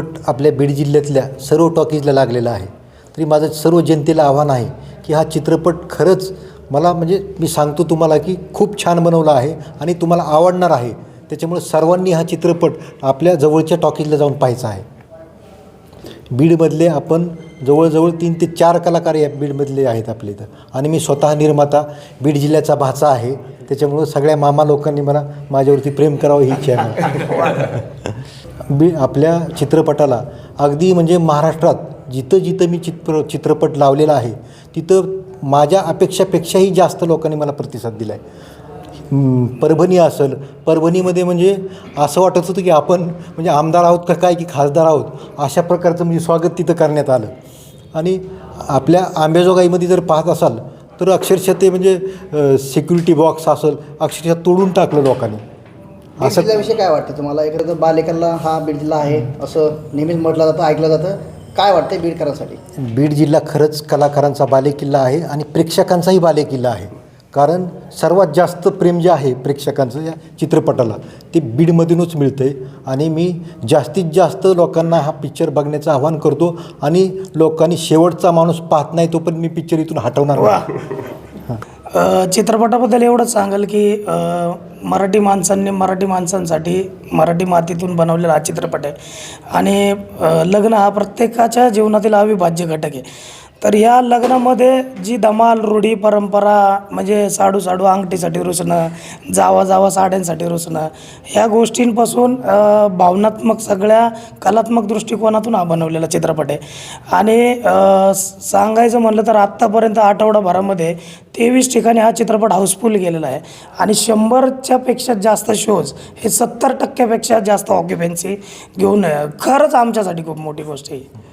आपल्या बीड जिल्ह्यातल्या सर्व टॉकीजला लागलेला आहे. तरी माझं सर्व जनतेला आव्हान आहे की हा चित्रपट खरंच मला म्हणजे मी सांगतो तुम्हाला की खूप छान बनवला आहे आणि तुम्हाला आवडणार आहे. त्याच्यामुळे सर्वांनी हा चित्रपट आपल्या जवळच्या टॉकीजला जाऊन पाहायचा आहे. बीडमधले आपण जवळजवळ तीन ते चार कलाकार या बीडमधले आहेत आपले इथं. आणि मी स्वतः निर्माता बीड जिल्ह्याचा भाचा आहे. त्याच्यामुळं सगळ्या मामा लोकांनी मला माझ्यावरती प्रेम करावं ही इच्छा आहे. मी बी आपल्या चित्रपटाला अगदी म्हणजे महाराष्ट्रात जिथं जिथं मी चित्र चित्रपट लावलेला आहे तिथं माझ्या अपेक्षापेक्षाही जास्त लोकांनी मला प्रतिसाद दिला आहे परभणी असेल परभणीमध्ये म्हणजे असं वाटत होतं की आपण म्हणजे आमदार आहोत का काय की खासदार आहोत अशा प्रकारचं म्हणजे स्वागत तिथं करण्यात आलं. आणि आपल्या आंबेजोगाईमध्ये जर पाहत असाल तर अक्षरशः ते म्हणजे सिक्युरिटी बॉक्स असेल अक्षरशः तोडून टाकलं लोकांनी. बीड जिल्ह्याविषयी काय वाटतं तुम्हाला? इकडे तर बालेकरला हा बीड जिल्हा आहे असं नेहमीच म्हटलं जातं ऐकलं जातं. काय वाटतं बीडकरांसाठी बीड जिल्हा खरंच कलाकारांचा बालेकिल्ला आहे आणि प्रेक्षकांचाही बालेकिल्ला आहे. कारण सर्वात जास्त प्रेम जे आहे प्रेक्षकांचं या चित्रपटाला ते बीडमधूनच मिळतं आहे आणि मी जास्तीत जास्त लोकांना हा पिक्चर बघण्याचं आवाहन करतो आणि लोकांनी शेवटचा माणूस पाहत नाही तो पण मी पिक्चर इथून हटवणार नाही. चित्रपटाबद्दल एवढंच सांगाल की मराठी माणसांनी मराठी माणसांसाठी मराठी मातीतून बनवलेला हा चित्रपट आहे. आणि लग्न हा प्रत्येकाच्या जीवनातील अविभाज्य घटक आहे. तर या लग्नामध्ये जी धमाल रूढी परंपरा म्हणजे साडू साडू अंगठीसाठी रुसणं जावा जावा साड्यांसाठी रुसणं ह्या गोष्टींपासून भावनात्मक सगळ्या कलात्मक दृष्टिकोनातून हा बनवलेला चित्रपट आहे. आणि सांगायचं म्हणलं तर आत्तापर्यंत आठवडाभरामध्ये तेवीस ठिकाणी हा चित्रपट हाऊसफुल गेलेला आहे. आणि शंभरच्या पेक्षा जास्त शोज हे सत्तर टक्क्यापेक्षा जास्त ऑक्युपन्सी घेऊन खरंच आमच्यासाठी खूप मोठी गोष्ट आहे.